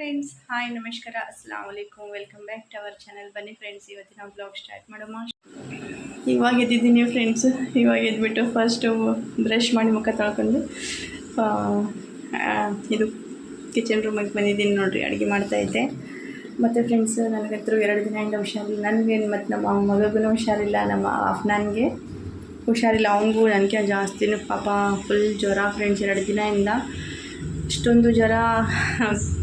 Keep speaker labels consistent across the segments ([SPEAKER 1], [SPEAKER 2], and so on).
[SPEAKER 1] Friends hi ನಮಸ್ಕಾರ ಅಸ್ಲಾಮ್ ವಲೈಕುಮ್ welcome back to our channel ಬನ್ನಿ ಫ್ರೆಂಡ್ಸ್ ಇವತ್ತಿನ ಬ್ಲಾಗ್ ಸ್ಟಾರ್ಟ್ ಮಾಡೋಣ. ಇವಾಗ ಎದ್ದಿದ್ದೀನಿ ಫ್ರೆಂಡ್ಸ್ ಇವಾಗ ಎದ್ಬಿಟ್ಟು ಫಸ್ಟು ಬ್ರಷ್ ಮಾಡಿ ಮುಖ ತೊಳ್ಕೊಂಡು ಇದು ಕಿಚನ್ ರೂಮಿಗೆ ಬಂದಿದ್ದೀನಿ ನೋಡಿರಿ, ಅಡುಗೆ ಮಾಡ್ತಾಯಿದ್ದೆ ಮತ್ತು ಫ್ರೆಂಡ್ಸ್ ನನಗಂತೂ ಎರಡು ದಿನದಿಂದ ಹುಷಾರಿಲ್ಲ ನನಗೇನು ಮತ್ತು ನಮ್ಮ ಮಗಗೂ ಹುಷಾರಿಲ್ಲ ನಮ್ಮ ಅಫ್ನಾನ್ಗೆ ಹುಷಾರಿಲ್ಲ ಅವನಿಗೂ ನನಗೆ ಜಾಸ್ತಿನೂ ಪಾಪ ಫುಲ್ ಜ್ವರ ಫ್ರೆಂಡ್ಸ್ ಎರಡು ದಿನದಿಂದ. ಇಷ್ಟೊಂದು ಜ್ವರ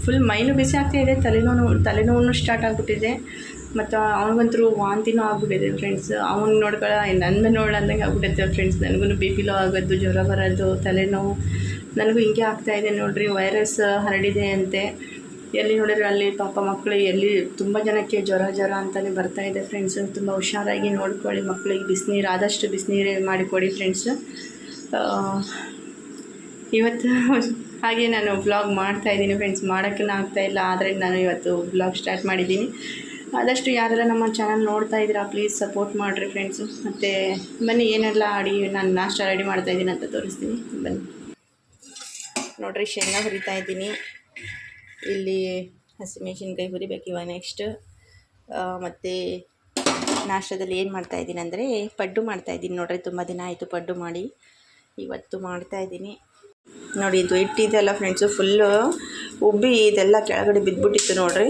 [SPEAKER 1] ಫುಲ್ ಮೈನು ಬಿಸಿ ಆಗ್ತಾ ಇದೆ, ತಲೆನೋವು ತಲೆನೋವು ಸ್ಟಾರ್ಟ್ ಆಗಿಬಿಟ್ಟಿದೆ. ಮತ್ತು ಅವ್ನಿಗಂತೂ ವಾಂತಿನೂ ಆಗಿಬಿಟ್ಟಿದೆ ಫ್ರೆಂಡ್ಸ್ ಅವ್ನು ನೋಡ್ಕೊಳ್ಳೋ ನನ್ನ ನೋಡಂದಂಗೆ ಆಗ್ಬಿಟ್ಟೈತೆ ಫ್ರೆಂಡ್ಸ್ ನನಗೂ ಬಿ ಪಿ ಲೋ ಆಗೋದು, ಜ್ವರ ಬರೋದು, ತಲೆನೋವು. ನನಗೂ ಹಿಂಗೆ ಆಗ್ತಾ ಇದೆ ನೋಡ್ರಿ ವೈರಸ್ ಹರಡಿದೆ ಅಂತೆ. ಎಲ್ಲಿ ನೋಡಿದ್ರೆ ಅಲ್ಲಿ ಪಾಪ ಮಕ್ಕಳು ಎಲ್ಲಿ ತುಂಬ ಜನಕ್ಕೆ ಜ್ವರ ಜ್ವರ ಅಂತಲೇ ಬರ್ತಾ ಇದೆ ಫ್ರೆಂಡ್ಸ್ ತುಂಬ ಹುಷಾರಾಗಿ ನೋಡ್ಕೊಳ್ಳಿ ಮಕ್ಕಳಿಗೆ ಬಿಸಿನೀರು ಆದಷ್ಟು ಬಿಸಿನೀರು ಮಾಡಿಕೊಡಿ ಫ್ರೆಂಡ್ಸ್ ಇವತ್ತು ಹಾಗೆ ನಾನು ವ್ಲಾಗ್ ಮಾಡ್ತಾ ಇದ್ದೀನಿ ಫ್ರೆಂಡ್ಸ್ ಮಾಡೋಕ್ಕೂ ಇಲ್ಲ, ಆದರೆ ನಾನು ಇವತ್ತು ವ್ಲಾಗ್ ಸ್ಟಾರ್ಟ್ ಮಾಡಿದ್ದೀನಿ. ಆದಷ್ಟು ಯಾರೆಲ್ಲ ನಮ್ಮ ಚಾನಲ್ ನೋಡ್ತಾ ಇದ್ದೀರಾ ಪ್ಲೀಸ್ ಸಪೋರ್ಟ್ ಮಾಡಿರಿ ಫ್ರೆಂಡ್ಸು ಮತ್ತು ಬನ್ನಿ, ಏನೆಲ್ಲ ಅಡಿಗೆ ನಾನು ನಾಷ್ಟ ರೆಡಿ ಮಾಡ್ತಾ ಇದ್ದೀನಿ ಅಂತ ತೋರಿಸ್ತೀನಿ. ಬನ್ನಿ. ನೋಡಿರಿ, ಶೇಂಗಾ ಹುರಿತಾ ಇದ್ದೀನಿ. ಇಲ್ಲಿ ಹಸಿಮೆಣಸಿನ್ಕಾಯಿ ಹುರಿಬೇಕು ಇವಾಗ ನೆಕ್ಸ್ಟ್ ಮತ್ತು ನಾಷ್ಟದಲ್ಲಿ ಏನು ಮಾಡ್ತಾ ಇದ್ದೀನಿ ಅಂದರೆ ಪಡ್ಡು ಮಾಡ್ತಾ ಇದ್ದೀನಿ. ನೋಡ್ರಿ, ತುಂಬ ದಿನ ಆಯಿತು ಪಡ್ಡು ಮಾಡಿ. ಇವತ್ತು ಮಾಡ್ತಾ ಇದ್ದೀನಿ. ನೋಡಿ, ಇದು ಇಟ್ಟಿದ್ದೆಲ್ಲ ಫ್ರೆಂಡ್ಸು ಫುಲ್ಲು ಉಬ್ಬಿ ಇದೆಲ್ಲ ಕೆಳಗಡೆ ಬಿದ್ದುಬಿಟ್ಟಿತ್ತು ನೋಡಿರಿ.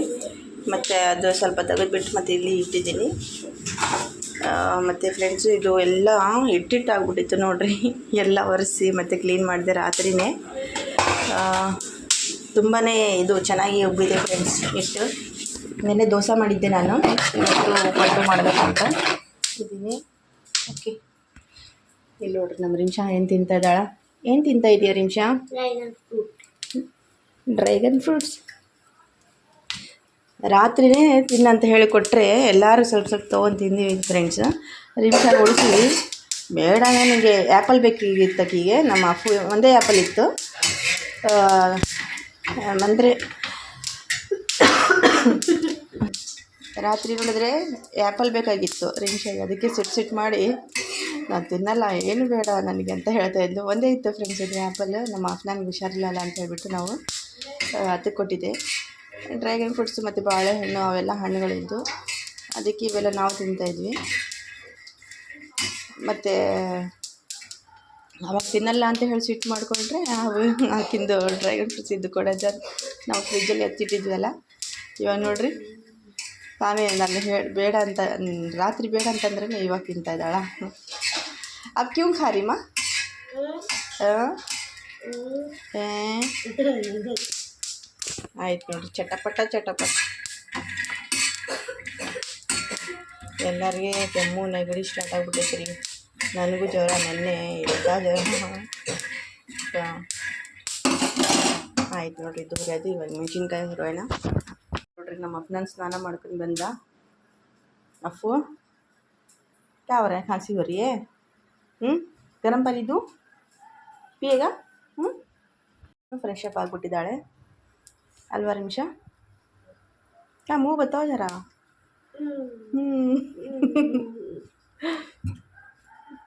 [SPEAKER 1] ಮತ್ತು ಅದು ಸ್ವಲ್ಪ ತೆಗೆದುಬಿಟ್ಟು ಮತ್ತು ಇಲ್ಲಿ ಇಟ್ಟಿದ್ದೀನಿ. ಮತ್ತು ಫ್ರೆಂಡ್ಸು ಇದು ಎಲ್ಲ ಹಿಟ್ಟಿಟ್ಟಾಗ್ಬಿಟ್ಟಿತ್ತು ನೋಡಿರಿ. ಎಲ್ಲ ಒರೆಸಿ ಮತ್ತು ಕ್ಲೀನ್ ಮಾಡಿದೆ ರಾತ್ರಿನೇ. ತುಂಬಾ ಇದು ಚೆನ್ನಾಗಿ ಉಬ್ಬಿದೆ ಫ್ರೆಂಡ್ಸ್ ಇಟ್ಟು ನೆನ್ನೆ ದೋಸೆ ಮಾಡಿದ್ದೆ ನಾನು. ಇವತ್ತು ಮಾಡಬೇಕಂತ. ಇದ್ದೀನಿ. ಓಕೆ. ಇಲ್ಲಿ ನೋಡ್ರಿ ನಮ್ಮ ರಿಂಚ ಏನು ತಿಂತಾ ಇದ್ದಾಳ? ಏನು ತಿಂತಾ ಇದೆಯಾ ರಿಂಷಾ ಡ್ರ್ಯಾಗನ್ ಫ್ರೂಟ್ಸ್ ರಾತ್ರಿನೇ ತಿನ್ನಂತ ಹೇಳಿಕೊಟ್ರೆ ಎಲ್ಲರೂ ಸ್ವಲ್ಪ ಸ್ವಲ್ಪ ತೊಗೊಂಡು ತಿಂದೀವಿ ಫ್ರೆಂಡ್ಸ್ ರಿಮ್ಷಾ ಉಳಿಸಿ. ಬೇಡ ನನಗೆ ಆ್ಯಪಲ್ ಬೇಕಿತ್ತು ಆಕಿಗೆ ನಮ್ಮ ಅಪ್ಪು ಒಂದೇ ಆ್ಯಪಲ್ ಇತ್ತು. ಅಂದರೆ ರಾತ್ರಿ ನೋಡಿದ್ರೆ ಆ್ಯಪಲ್ ಬೇಕಾಗಿತ್ತು ರಿಮ್ಷಾಗೆ. ಅದಕ್ಕೆ ಸಿಟ್ ಸಿಟ್ ಮಾಡಿ ನಾನು ತಿನ್ನಲ್ಲ, ಏನು ಬೇಡ ನನಗೆ ಅಂತ ಹೇಳ್ತಾ ಇದ್ದು ಒಂದೇ ಇತ್ತು ಫ್ರೆಂಡ್ಸ್ ಇದು ಆ್ಯಪಲ್ ನಮ್ಮ ಅಪ್ಪನಿಗೆ ಹುಷಾರಿಲ್ಲಲ್ಲ ಅಂತ ಹೇಳ್ಬಿಟ್ಟು ನಾವು ಅದಕ್ಕೆ ಕೊಟ್ಟಿದ್ದೆ. ಡ್ರ್ಯಾಗನ್ ಫ್ರೂಟ್ಸ್ ಮತ್ತು ಬಾಳೆಹಣ್ಣು, ಅವೆಲ್ಲ ಹಣ್ಣುಗಳಿದ್ದು ಅದಕ್ಕೆ ಇವೆಲ್ಲ ನಾವು ತಿಂತಾಯಿದ್ವಿ ಮತ್ತು, ಅವಾಗ ತಿನ್ನಲ್ಲ ಅಂತ ಹೇಳಿ ಸಿಟ್ಟು ಮಾಡಿಕೊಂಡ್ರೆ ಅವು ಹಾಕಿಂದು ಡ್ರ್ಯಾಗನ್ ಫ್ರೂಟ್ಸ್ ಇದ್ದು ಕೊಡೋದು ನಾವು ಫ್ರಿಜ್ಜಲ್ಲಿ ಎತ್ತಿಟ್ಟಿದ್ವಲ್ಲ, ಇವಾಗ ನೋಡ್ರಿ. ತಾನೇ ನಾನು ಹೇಳಿ, ಬೇಡ ಅಂತ, ರಾತ್ರಿ ಬೇಡ ಅಂತಂದ್ರೆ ಇವಾಗ ತಿಂತಾ ಇದ್ದಾಳ? अब क्यों खा रही माँ हाँ? हैं? ಆಯ್ತು ನೋಡ್ರಿ ಚಟಪಟ ಚಟಪಟ ಎಲ್ಲರಿಗೆ ಕೆಮ್ಮು ನೆಗಡಿ ಸ್ಟಾರ್ಟ್ ಆಗ್ಬಿಟ್ಟೈತೆ ರೀ ನನಗೂ ಜ್ವರ ನೆನ್ನೆ ಇಲ್ಲ ಜ್ವರ ಹಾಂ. ಆಯ್ತು ನೋಡ್ರಿ ದೂರ ಅದು ಇವಾಗ ಮೆಣಸಿನ್ಕಾಯಿ ಹುರೋಣ ನೋಡ್ರಿ ನಮ್ಮ ಅಪ್ಪನ ಸ್ನಾನ ಮಾಡ್ಕೊಂಡು ಬಂದ ಅಪ್ಪು ಯಾವ್ರೆ खांसी हो रही है ಹ್ಞೂ ಗರಂ ಪಾನಿದು ಬೇಗ? ಹ್ಞೂ ಫ್ರೆಶ್ ಅಪ್ ಆಗಿಬಿಟ್ಟಿದ್ದಾಳೆ. ಅಲ್ವಾ ನಿಮಿಷ. ಹಾಂ ಮೂ ಬರ್ತಾವ ಜರ ಹ್ಞೂ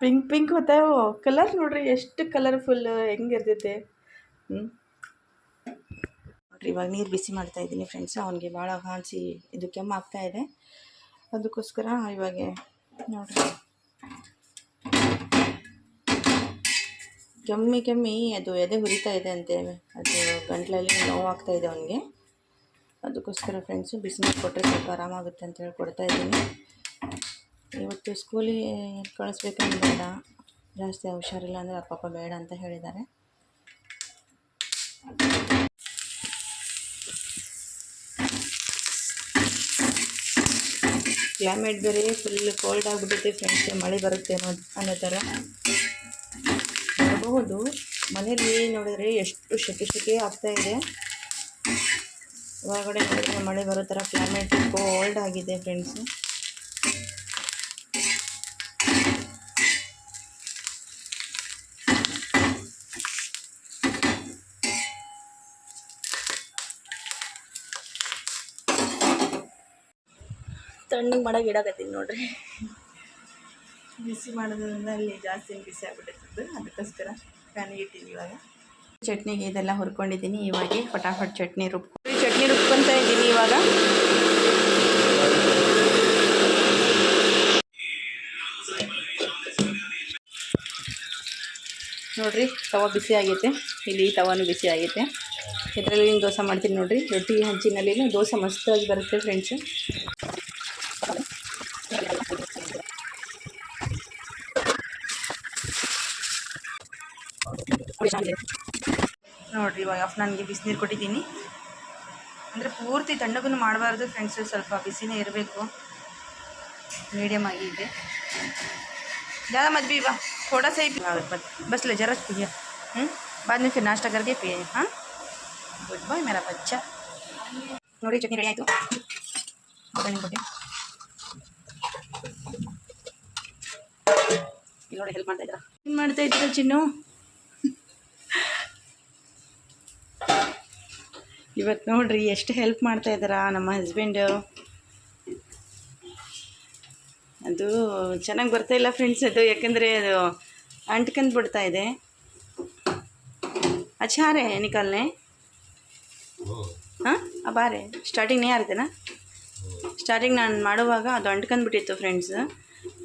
[SPEAKER 1] ಪಿಂಕ್ ಪಿಂಕ್ ಬರ್ತಾವೋ ಕಲರ್ ನೋಡ್ರಿ, ಎಷ್ಟು ಕಲರ್ಫುಲ್ ಹೆಂಗಿರ್ತೈತೆ ಹ್ಞೂ ನೋಡ್ರಿ, ಇವಾಗ ನೀರು ಬಿಸಿ ಮಾಡ್ತಾ ಇದ್ದೀನಿ ಫ್ರೆಂಡ್ಸ್ ಅವನಿಗೆ ಭಾಳ ಹಾನ್ಸಿ, ಇದು ಕೆಮ್ಮ ಆಗ್ತಾ ಇದೆ. ಅದಕ್ಕೋಸ್ಕರ ಇವಾಗೆ ನೋಡ್ರಿ. ಕೆಮ್ಮಿ ಕೆಮ್ಮಿ ಅದು ಎದೆ ಹುರಿತಾ ಇದೆ ಅಂತೆ ಅದು ಗಂಟ್ಲಲ್ಲಿ ನೋವಾಗ್ತಾ ಇದೆ ಅವನಿಗೆ. ಅದಕ್ಕೋಸ್ಕರ ಫ್ರೆಂಡ್ಸು ಬಿಸಿನೀರು ಕೊಟ್ಟರೆ ಸ್ವಲ್ಪ ಆರಾಮಾಗುತ್ತೆ ಅಂತ ಹೇಳಿ ಕೊಡ್ತಾ ಇದ್ದೀನಿ. ಇವತ್ತು ಸ್ಕೂಲಿಗೆ ಕಳಿಸ್ಬೇಕಂದ್ರೆ ಬೇಡ ಜಾಸ್ತಿ ಹುಷಾರಿಲ್ಲ ಅಂದರೆ ಅವ್ರ ಪಾಪ ಬೇಡ ಅಂತ ಹೇಳಿದ್ದಾರೆ. ಕ್ಲೈಮೇಟ್ ಬೇರೆ ಫುಲ್ ಕೋಲ್ಡ್ ಆಗಿಬಿಟ್ಟೈತೆ ಫ್ರೆಂಡ್ಸ್ ಮಳೆ ಬರುತ್ತೆ ಅನ್ನೋ ಅನ್ನೋ ಥರ. ನೋಡಬಹುದು ಮನೇಲಿ ನೋಡಿದ್ರೆ ಎಷ್ಟು ಶೆಕೆ ಶೆಕೆ ಆಗ್ತಾ ಇದೆ. ನೋಡಿದ್ರೆ ಮಳೆ ಬರೋ ಥರ ಕ್ಲೈಮೇಟ್ ಕೋಲ್ಡ್ ಆಗಿದೆ ಫ್ರೆಂಡ್ಸು ತಣ್ಣಗೆ ಮಾಡಕ್ಕೆ ಇಡಕತ್ತೀನಿ ನೋಡ್ರಿ. ಬಿಸಿ ಮಾಡೋದ್ರಿಂದ ಅಲ್ಲಿ ಜಾಸ್ತಿ ಬಿಸಿ ಆಗ್ಬಿಟ್ಟಿರ್ತದೆ. ಅದಕ್ಕೋಸ್ಕರ ಫ್ಯಾನಿಗೆ ಇಟ್ಟಿದ್ದೀನಿ ಇವಾಗ. ಚಟ್ನಿಗೆ ಇದೆಲ್ಲ ಹುರ್ಕೊಂಡಿದ್ದೀನಿ. ಇವಾಗ ಫಟಾಫಟ್ ಚಟ್ನಿ ರುಬ್ ಚಟ್ನಿ ರುಬ್ಕೊಂತ ಇದ್ದೀನಿ ಇವಾಗ. ನೋಡ್ರಿ, ತವ ಬಿಸಿ ಆಗೈತೆ. ಇಲ್ಲಿ ತವಾನು ಬಿಸಿ ಆಗೈತೆ. ಇದರಲ್ಲಿ ದೋಸೆ ಮಾಡ್ತೀನಿ ನೋಡ್ರಿ. ರೊಟ್ಟಿ ಹಂಚಿನಲ್ಲಿ ದೋಸೆ ಮಸ್ತಾಗಿ ಬರುತ್ತೆ ಫ್ರೆಂಡ್ಸು ನೋಡ್ರಿ ಇವಾಗ ನನಗೆ ಬಿಸಿನೀರು ಕೊಟ್ಟಿದ್ದೀನಿ ಅಂದರೆ ಪೂರ್ತಿ ತಣ್ಣಗೂ ಮಾಡಬಾರ್ದು ಫ್ರೆಂಡ್ಸು ಸ್ವಲ್ಪ ಬಿಸಿನೇ ಇರಬೇಕು मीडियम आगी ಇದೆ ज़्यादा मत भी वाह थोड़ा सा ही पिया बस बस ले जरा पिए हम्म? बाद में फिर नाश्ता करके पिए हाँ गुड बॉय मेरा बच्चा ನೋಡಿ ಚಟ್ನಿ ರೆಡಿ ಆಯಿತು ಬನ್ನಿ ಕೊಟ್ಟೆ ಇಲ್ಲಿ ನೋಡಿ ಹೆಲ್ಪ್ ಮಾಡ್ತಾ ಇದ್ದೀರಾ ಏನು ಮಾಡ್ತಾ ಇದ್ದೀರಾ ಚಿನ್ನು ಇವತ್ತು ನೋಡ್ರಿ ಎಷ್ಟು ಹೆಲ್ಪ್ ಮಾಡ್ತಾ ಇದ್ದಾರಾ ನಮ್ಮ ಹಸ್ಬೆಂಡು ಅದು ಚೆನ್ನಾಗಿ ಬರ್ತಾ ಇಲ್ಲ ಫ್ರೆಂಡ್ಸ್ ಅದು ಯಾಕಂದರೆ ಅದು ಅಂಟ್ಕೊಂಡು ಬಿಡ್ತಾ ಇದೆ. ಆಚಾರೇ ನಿಕಾಲ್ನೇ ಹಾಂ ಹಾಂ ಬಾರೆ ಸ್ಟಾರ್ಟಿಂಗ್ ನೇ ಆರ್ತೇನಾ ಸ್ಟಾರ್ಟಿಂಗ್ ನಾನು ಮಾಡುವಾಗ ಅದು ಅಂಟ್ಕೊಂಡ್ಬಿಟ್ಟಿತ್ತು ಫ್ರೆಂಡ್ಸ್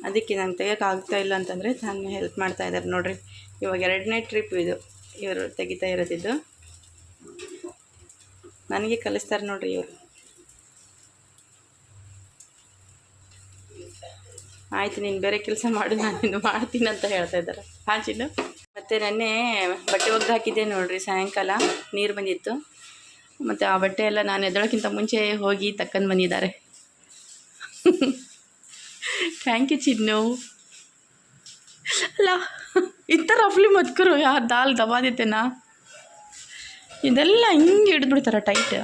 [SPEAKER 1] ಅದಕ್ಕೆ ನಂಗೆ ತೆಗಿಯೋಕ್ಕಾಗ್ತಾ ಇಲ್ಲ ಅಂತಂದರೆ ತಾನು ಹೆಲ್ಪ್ ಮಾಡ್ತಾ ಇದ್ದಾರೆ ನೋಡಿರಿ. ಇವಾಗ ಎರಡನೇ ಟ್ರಿಪ್ ಇದು ಇವರು ತೆಗಿತಾ ಇರೋದಿದ್ದು. ನನಗೆ ಕಲಿಸ್ತಾರೆ ನೋಡ್ರಿ ಇವರು. ಆಯ್ತು, ನೀನು ಬೇರೆ ಕೆಲಸ ಮಾಡು, ನಾನು ಮಾಡ್ತೀನಿ ಅಂತ ಹೇಳ್ತಾ ಇದ್ದಾರೆ. ಹಾಂ, ಚಿನ್ನು? ಮತ್ತು ನೆನ್ನೆ ಬಟ್ಟೆ ಒಗ್ದು ಹಾಕಿದ್ದೆ ನೋಡ್ರಿ, ಸಾಯಂಕಾಲ ನೀರು ಬಂದಿತ್ತು. ಮತ್ತು ಆ ಬಟ್ಟೆ ಎಲ್ಲ ನಾನು ಎದ್ದೋಳಕ್ಕಿಂತ ಮುಂಚೆ ಹೋಗಿ ತಕ್ಕಂದು ಬಂದಿದ್ದಾರೆ. Thank you Chinnu. ಅಲ್ಲ ಇತ್ತ ರಫ್ಲಿ ಮತ್ಕರು ಯಾರು ದಾಲ್ ದಬಾದಿತ್ತೇನಾ? ಇದೆಲ್ಲ ಹಿಂಗೆ ಹಿಡಿದ್ಬಿಡ್ತಾರೆ ಟೈಟ್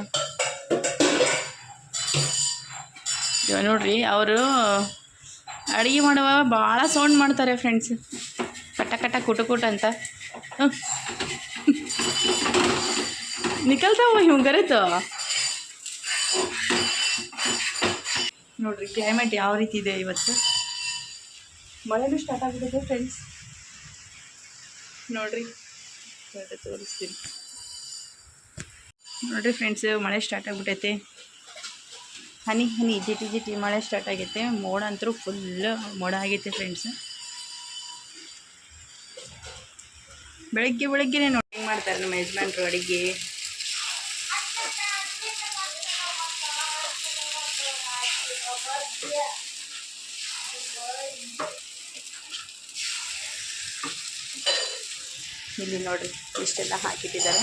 [SPEAKER 1] ನೋಡ್ರಿ, ಅವರು ಅಡುಗೆ ಮಾಡುವ ಭಾಳ ಸೌಂಡ್ ಮಾಡ್ತಾರೆ ಫ್ರೆಂಡ್ಸ್ ಕಟ್ಟ ಕಟ್ಟ ಕುಟು ಕುಟ ಅಂತ. ನಿಕಲ್ತಾವ ಹಿಂಗೆ ಕರೀತು? ನೋಡ್ರಿ ಕ್ಲೈಮೇಟ್ ಯಾವ ರೀತಿ ಇದೆ ಇವತ್ತು? ಮಳೆನೂ ಸ್ಟಾರ್ಟ್ ಆಗಿಬಿಟ್ಟಿದೆ ಫ್ರೆಂಡ್ಸ್ ನೋಡ್ರಿ, ತೋರಿಸ್ತೀನಿ. ನೋಡ್ರಿ ಫ್ರೆಂಡ್ಸ್ ಮಳೆ ಸ್ಟಾರ್ಟ್ ಆಗಿಬಿಟ್ಟೈತೆ ಹನಿ ಹನಿ, ಜಿಟಿ ಜಿಟಿ ಮಳೆ ಸ್ಟಾರ್ಟ್ ಆಗೈತೆ. ಮೋಡ ಅಂತೂ ಫುಲ್ ಮೋಡ ಆಗೈತೆ ಫ್ರೆಂಡ್ಸ್ ಬೆಳಗ್ಗೆ, ಬೆಳಗ್ಗೆನೆ ನೋಡಿ ಹೆಂಗೆ ಮಾಡ್ತಾರೆ ನಮ್ಮ ಯಜಮಾನ್ರು ಅಡುಗೆ. ಇಲ್ಲಿ ನೋಡಿರಿ ಇಷ್ಟೆಲ್ಲ ಹಾಕಿಟ್ಟಿದ್ದಾರೆ.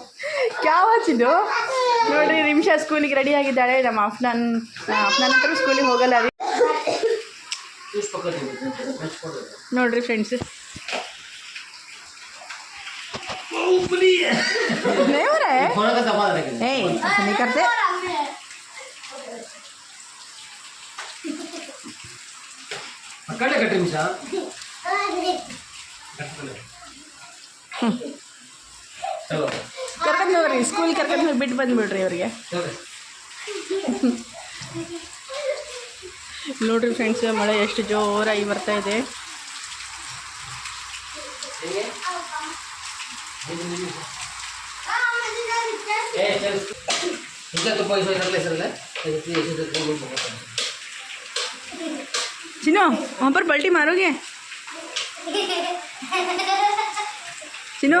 [SPEAKER 1] ಯಾವ ವಾಚಿದು ನೋಡ್ರಿ ನಿಮಿಷ ಸ್ಕೂಲಿಗೆ ರೆಡಿ ಆಗಿದ್ದಾಳೆ. ನಮ್ಮ ಅಫ್ನಾನ್ ಅಫ್ನಾನ್ ಹತ್ರ ಸ್ಕೂಲಿಗೆ ಹೋಗಲ್ಲ ರೀ. ನೋಡ್ರಿ ಫ್ರೆಂಡ್ಸ್
[SPEAKER 2] ದೇವರೇ? ಏಯ್
[SPEAKER 1] ಕಟ್ಟಿ ನಿಮಿಷ. ಸ್ಕೂಲ್ ಕರ್ಕೊಂಡು ಹೋಗಿ ಬಿಟ್ಟು ಬಂದ್ಬಿಡ್ರಿ ಅವ್ರಿಗೆ
[SPEAKER 2] चलो
[SPEAKER 1] ನೋಡ್ರಿ ಫ್ರೆಂಡ್ಸ್ ಮಳೆ ಎಷ್ಟು ಜೋರಾಗಿ ಬರ್ತಾ ಇದೆ
[SPEAKER 2] ए चल इनका तो पैसा रख ले सर ले ऐसे ऐसे तो बोल सकते
[SPEAKER 1] चिनो वहाँ पर पलटी मारोगे चिनो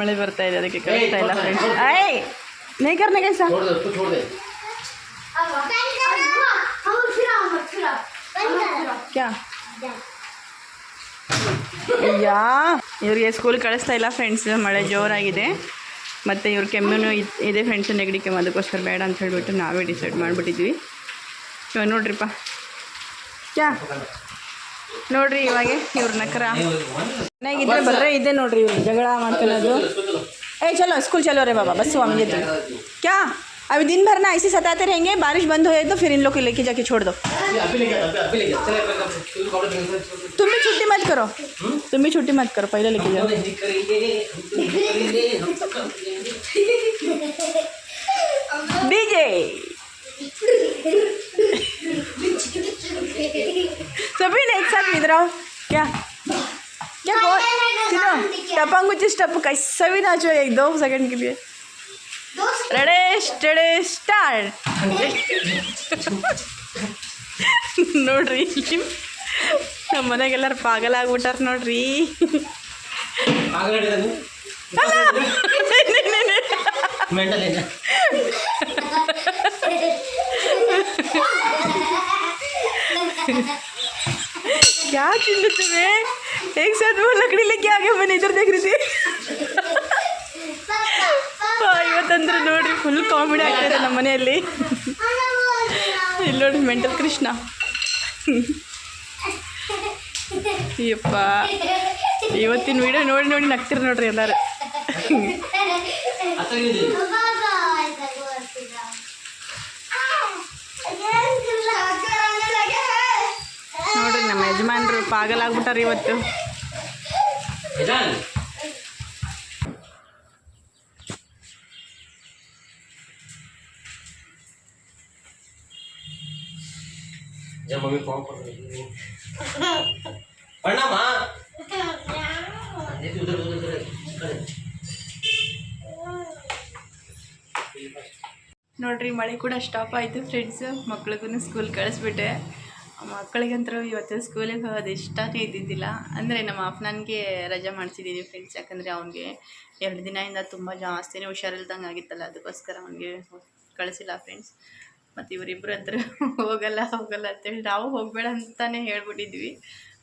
[SPEAKER 1] ಮಳೆ ಬರ್ತಾ ಇದೆ ಅದಕ್ಕೆ ಕಳಿಸ್ತಾ ಇಲ್ಲ. ಫ್ರೆಂಡ್ಸ್ ಐ ನೇಕರ್
[SPEAKER 2] ನಗೆ
[SPEAKER 1] ಸರ್ ಯಾ ಇವ್ರಿಗೆ ಸ್ಕೂಲ್ ಕಳಿಸ್ತಾ ಇಲ್ಲ ಫ್ರೆಂಡ್ಸ್ ಮಳೆ ಜೋರಾಗಿದೆ. ಮತ್ತೆ ಇವ್ರ ಕೆಮ್ಮು ಇದೆ ಫ್ರೆಂಡ್ಸ್ ನೆಗಡಿ ಕೆಮ್ಮು ಅದಕ್ಕೋಸ್ಕರ ಬೇಡ ಅಂತ ಹೇಳಿಬಿಟ್ಟು ನಾವೇ ಡಿಸೈಡ್ ಮಾಡಿಬಿಟ್ಟಿದ್ವಿ. ಸೊ ನೋಡ್ರಿಪ್ಪ. ಕ್ಯಾ? ನೋಡ್ರಿ ಇವಾಗ ಇವ್ರ ನಕರ ಮನೆಯಾಗಿದ್ರೆ ಬರ್ರೆ ಇದೆ ನೋಡ್ರಿ ಇವ್ರು ಜಗಳ ಮಾಡ್ಕೊಳ್ಳೋದು ए चलो स्कूल चलो रे बाबा बस हम ये तो क्या अभी दिन भर ना ऐसे सताते रहेंगे बारिश बंद हो जाए तो फिर इन लोग को लेके जाके छोड़ दो
[SPEAKER 2] ये अभी लेके अभी अभी लेके चले अपने काम से तू कपड़े पहन के
[SPEAKER 1] तुम भी छुट्टी मत करो तुम भी छुट्टी मत करो पहले लेके जाओ
[SPEAKER 2] हम नहीं करेंगे हम तो नहीं करेंगे हम तो काम करेंगे
[SPEAKER 1] डीजे सभी ने एक साथ मिल रहा हो क्या क्या बोल सुनो टपंग कुछ स्टप कैसा भी नाचो एक दो सेकंड के लिए रेडे स्टेडे स्टार्ट ನೋಡ್ರಿ ಇಲ್ಲಿ ನಮ್ಮ ಮನೆಗೆಲ್ಲರೂ ಪಾಗಲ ಆಗ್ಬಿಟ್ಟಾರ ನೋಡ್ರಿ
[SPEAKER 2] पागल है तू मेंटल है ना
[SPEAKER 1] क्या चिल्ले तुम्हें एक साथ वो लकड़ी लेके आगे मैंने इधर देख रही थी ಇವತ್ತಂದ್ರೆ ನೋಡ್ರಿ ಫುಲ್ ಕಾಮಿಡಿ ಆಗ್ತಾಯಿದೆ ನಮ್ಮ ಮನೆಯಲ್ಲಿ ಇಲ್ಲಿ ನೋಡಿ ಮೆಂಟಲ್ ಕೃಷ್ಣ ಅಯ್ಯಪ್ಪ ಇವತ್ತಿನ ವಿಡಿಯೋ ನೋಡಿ ನೋಡಿ ನಗ್ತಿರ್ ನೋಡ್ರಿ ಎಲ್ಲರೂ ನಮ್ಮ ಯಜಮಾನ್ರು ಪಾಗಲಾಗ್ಬಿಟ್ಟಾರ ಇವತ್ತು. ನೋಡ್ರಿ ಮಳೆ ಕೂಡ ಸ್ಟಾಪ್ ಆಯಿತು ಫ್ರೆಂಡ್ಸ್ ಮಕ್ಳಿಗೂ ಸ್ಕೂಲ್ ಕಳಿಸ್ಬಿಟ್ಟೆ. ಮಕ್ಕಳಿಗಂತೂ ಇವತ್ತು ಸ್ಕೂಲಿಗೆ ಹೋಗೋದು ಇಷ್ಟನೇ ಇದ್ದಿದ್ದಿಲ್ಲ. ಅಂದರೆ ನಮ್ಮ ಅಪ್ಪನಿಗೆ ರಜೆ ಮಾಡ್ತಿದ್ದೀನಿ ಫ್ರೆಂಡ್ಸ್ ಯಾಕಂದರೆ ಅವನಿಗೆ ಎರಡು ದಿನದಿಂದ ತುಂಬ ಜಾಸ್ತಿನೇ ಹುಷಾರಿಲ್ದಂಗೆ ಆಗಿತ್ತಲ್ಲ, ಅದಕ್ಕೋಸ್ಕರ ಅವನಿಗೆ ಕಳಿಸಿಲ್ಲ ಫ್ರೆಂಡ್ಸ್ ಮತ್ತು ಇವರಿಬ್ಬರು ಹತ್ರ ಹೋಗಲ್ಲ ಹೋಗಲ್ಲ ಅಂತೇಳಿ ನಾವು ಹೋಗಬೇಡ ಅಂತಲೇ ಹೇಳ್ಬಿಟ್ಟಿದ್ವಿ.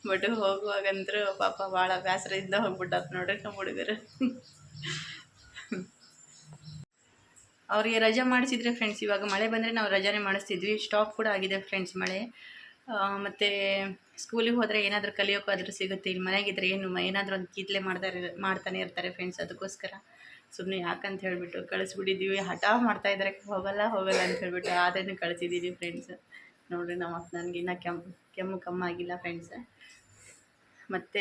[SPEAKER 1] ಬಟ್ ಹೋಗುವಾಗಂತೂ ಪಾಪ ಭಾಳ ಬೇಸರದಿಂದ ಹೋಗ್ಬಿಟ್ಟಾರ ನೋಡ್ರಿ ನಮ್ಮ ಹುಡುಗರು. ಅವರಿಗೆ ರಜೆ ಮಾಡಿಸಿದ್ರೆ ಫ್ರೆಂಡ್ಸ್ ಇವಾಗ ಮಳೆ ಬಂದರೆ ನಾವು ರಜಾನೇ ಮಾಡಿಸ್ತಿದ್ವಿ. ಸ್ಟಾಪ್ ಕೂಡ ಆಗಿದೆ ಫ್ರೆಂಡ್ಸ್ ಮಳೆ. ಮತ್ತು ಸ್ಕೂಲಿಗೆ ಹೋದರೆ ಏನಾದರೂ ಕಲಿಯೋಕ್ಕಾದ್ರೂ ಸಿಗುತ್ತೆ. ಇಲ್ಲಿ ಮನೆಗಿದ್ರೆ ಏನು ಏನಾದರೂ ಒಂದು ಕೀತ್ಲೆ ಮಾಡ್ತಾರೆ, ಮಾಡ್ತಾನೆ ಇರ್ತಾರೆ ಫ್ರೆಂಡ್ಸ್ ಅದಕ್ಕೋಸ್ಕರ. ಸುಮ್ಮನೆ ಯಾಕಂತ ಹೇಳಿಬಿಟ್ಟು ಕಳಿಸ್ಬಿಟ್ಟಿದ್ದೀವಿ ಹಠ ಮಾಡ್ತಾ ಇದ್ದಾರೆ ಹೋಗಲ್ಲ ಹೋಗಲ್ಲ ಅಂತ ಹೇಳಿಬಿಟ್ಟು ಆದ್ರೂ ಕಳಿಸಿದ್ದೀವಿ ಫ್ರೆಂಡ್ಸ್ ನೋಡಿರಿ ನಮ್ಮ ನನಗೆ ಇನ್ನೂ ಕೆಮ್ಮು ಕೆಮ್ಮು ಕಮ್ಮಾಗಿಲ್ಲ ಫ್ರೆಂಡ್ಸ್ ಮತ್ತು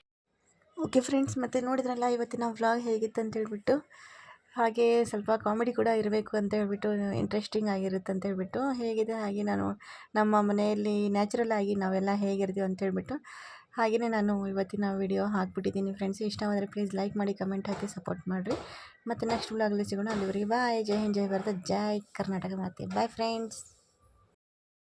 [SPEAKER 1] ಓಕೆ ಫ್ರೆಂಡ್ಸ್ ಮತ್ತು ನೋಡಿದ್ರಲ್ಲ ಇವತ್ತಿನ ವ್ಲಾಗ್ ಹೇಗಿತ್ತು ಅಂತ ಹೇಳ್ಬಿಟ್ಟು. ಹಾಗೆ ಸ್ವಲ್ಪ ಕಾಮಿಡಿ ಕೂಡ ಇರಬೇಕು ಅಂತ ಹೇಳ್ಬಿಟ್ಟು ಇಂಟ್ರೆಸ್ಟಿಂಗ್ ಆಗಿರುತ್ತೆ ಅಂತ ಹೇಳ್ಬಿಟ್ಟು, ಹೇಗಿದೆ ಹಾಗೆ ನಾನು ನಮ್ಮ ಮನೆಯಲ್ಲಿ ನ್ಯಾಚುರಲ್ ಆಗಿ ನಾವೆಲ್ಲ ಹೇಗಿರ್ತೀವಿ ಅಂತ ಹೇಳ್ಬಿಟ್ಟು ಹಾಗೆಯೇ ನಾನು ಇವತ್ತಿನ ವಿಡಿಯೋ ಹಾಕ್ಬಿಟ್ಟಿದ್ದೀನಿ ಫ್ರೆಂಡ್ಸ್ ಇಷ್ಟವಾದರೆ ಪ್ಲೀಸ್ ಲೈಕ್ ಮಾಡಿ ಕಮೆಂಟ್ ಹಾಕಿ ಸಪೋರ್ಟ್ ಮಾಡಿರಿ. ಮತ್ತು ನೆಕ್ಸ್ಟ್ ವ್ಲಾಗಲ್ಲಿ ಸಿಗೋಣ. ಅಲ್ಲಿವರೆಗೆ ಬಾಯ್ ಜೈ ಹಿಂದ್, ಜೈ ಭಾರತ, ಜೈ ಕರ್ನಾಟಕ ಮಾತೆ. Bye friends